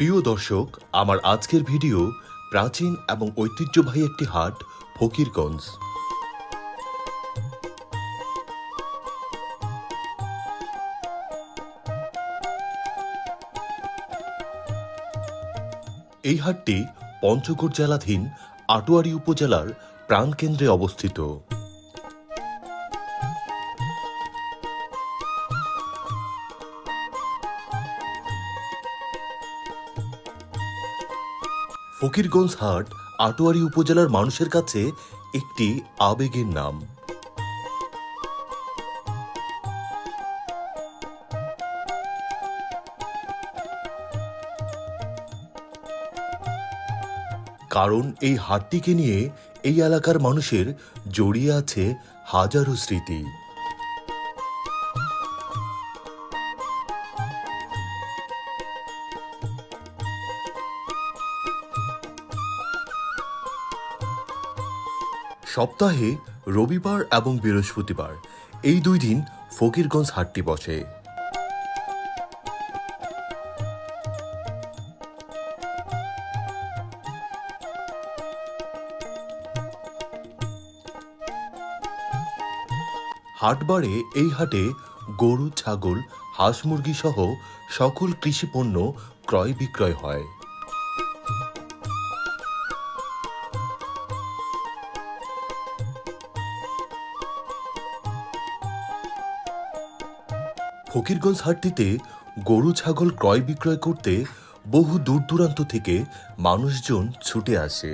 প্রিয় দর্শক, আমার আজকের ভিডিও প্রাচীন এবং ঐতিহ্যবাহী একটি হাট, ফকিরগঞ্জ। এই হাটটি পঞ্চগড় জেলাধীন আটোয়ারি উপজেলার প্রাণকেন্দ্রে অবস্থিত। ফকিরগঞ্জ হাট, আটোয়ারি উপজেলার মানুষের কাছে একটি আবেগের নাম। কারণ এই হাটটিকে নিয়ে এই এলাকার মানুষের জড়িয়ে আছে হাজারো স্মৃতি। সপ্তাহে রবিবার এবং বৃহস্পতিবার। এই দুই দিন ফকিরগঞ্জ হাটটি বসে। হাটবারে এই হাটে গরু, ছাগল, হাঁস মুরগি সহ সকল কৃষি পণ্য ক্রয় বিক্রয় হয়। ফকিরগঞ্জ হাটটিতে গরু, ছাগল ক্রয় বিক্রয় করতে বহু দূর দূরান্ত থেকে মানুষজন ছুটে আসে।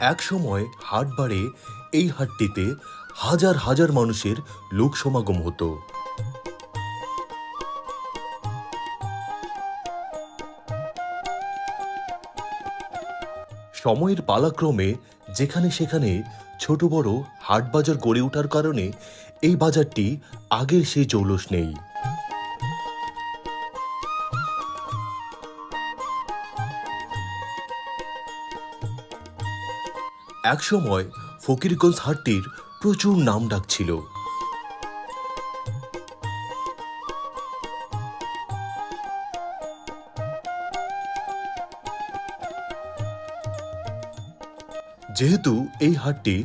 এক সময় হাট বাড়ে, এই হাটটিতে হাজার হাজার মানুষের লোক সমাগম হতো। সময়ের পালাক্রমে যেখানে সেখানে ছোট বড় হাট বাজার গড়ে ওঠার কারণে এই বাজারটি আগের সেই জৌলস নেই। একসময় ফকিরগঞ্জ হাটটির প্রচুর নাম ডাক ছিল। যেহেতু এই হাটটি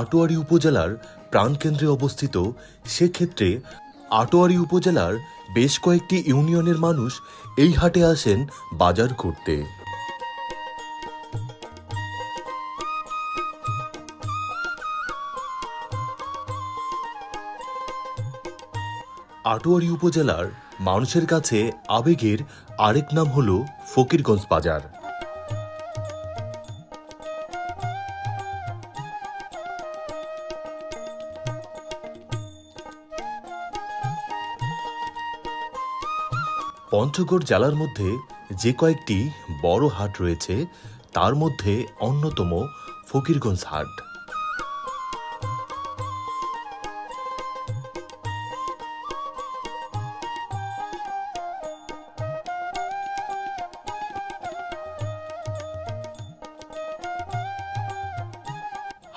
আটোয়ারি উপজেলার প্রাণকেন্দ্রে অবস্থিত, সেক্ষেত্রে আটোয়ারি উপজেলার বেশ কয়েকটি ইউনিয়নের মানুষ এই হাটে আসেন বাজার করতে। আটোয়ারি উপজেলার মানুষের কাছে আবেগের আরেক নাম হল ফকিরগঞ্জ বাজার। পঞ্চগড় জেলার মধ্যে যে কয়েকটি বড় হাট রয়েছে, তার মধ্যে অন্যতম ফকিরগঞ্জ হাট।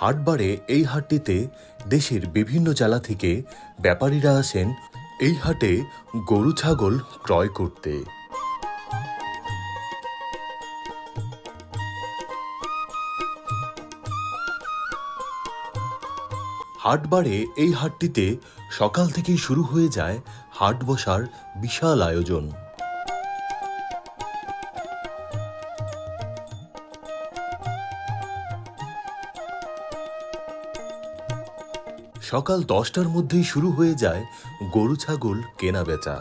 হাটবারে এই হাটটিতে দেশের বিভিন্ন জেলা থেকে ব্যাপারীরা আসেন এই হাটে গরু ছাগল ক্রয় করতে। হাটবারে এই হাটটিতে সকাল থেকেই শুরু হয়ে যায় হাট বসার বিশাল আয়োজন। সকাল দশটার মধ্যেই শুরু হয়ে যায় গরু ছাগল কেনা বেচা।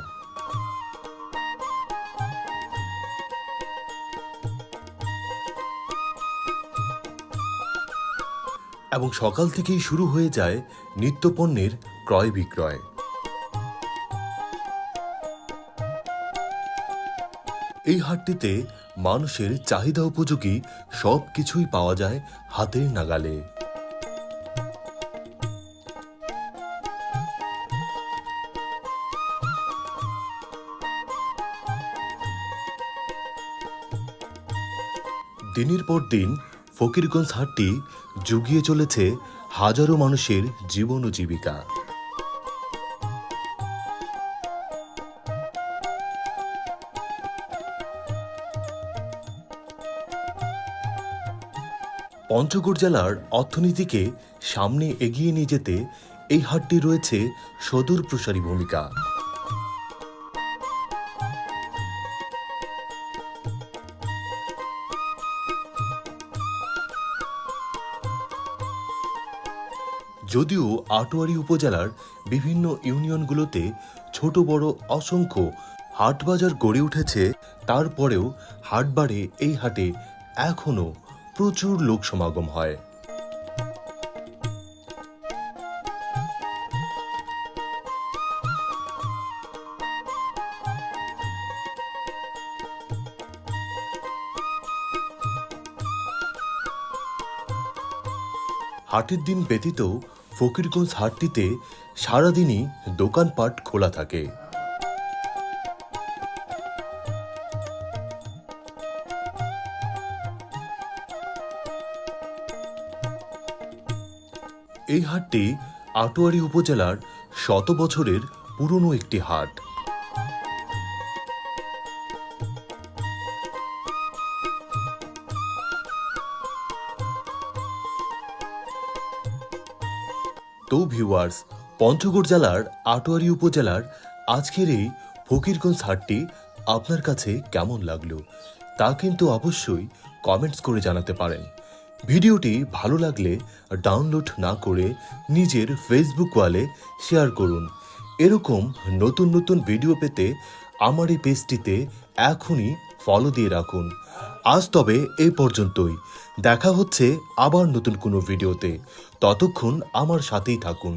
এবং সকাল থেকেই শুরু হয়ে যায় নিত্যপণ্যের ক্রয় বিক্রয়। এই হাটটিতে মানুষের চাহিদা উপযোগী সব কিছুই পাওয়া যায় হাতের নাগালে। দিনের পর দিন ফকিরগঞ্জ হাটটি জুগিয়ে চলেছে হাজারো মানুষের জীবন ও জীবিকা। পঞ্চগড় জেলার অর্থনীতিকে সামনে এগিয়ে নিয়ে যেতে এই হাটটি রয়েছে সদূর প্রসারী ভূমিকা। যদিও আটোয়ারি উপজেলার বিভিন্ন ইউনিয়নগুলোতে ছোট বড় অসংখ্য হাট বাজার গড়ে উঠেছে, তারপরেও হাটবারে এই হাটে এখনও প্রচুর লোক সমাগম হয়। হাটের দিন ব্যতীত ফকিরগঞ্জ হাটটিতে সারাদিনই দোকানপাট খোলা থাকে। এই হাটটি আটোয়ারি উপজেলার শত বছরের পুরনো একটি হাট। তো ভিউয়ার্স পঞ্চগড় জেলার আটোয়ারি উপজেলার আজকের এই ফকিরগঞ্জ হাটটি আপনার কাছে কেমন লাগল তা কিন্তু অবশ্যই কমেন্টস করে জানাতে পারেন। ভিডিওটি ভালো লাগলে ডাউনলোড না করে নিজের ফেসবুক ওয়ালে শেয়ার করুন। এরকম নতুন নতুন ভিডিও পেতে আমার এই পেজটিতে এখনই ফলো দিয়ে রাখুন। আজ তবে এই পর্যন্তই। দেখা হচ্ছে আবার নতুন কোনো ভিডিওতে। ততক্ষণ আমার সাথেই থাকুন।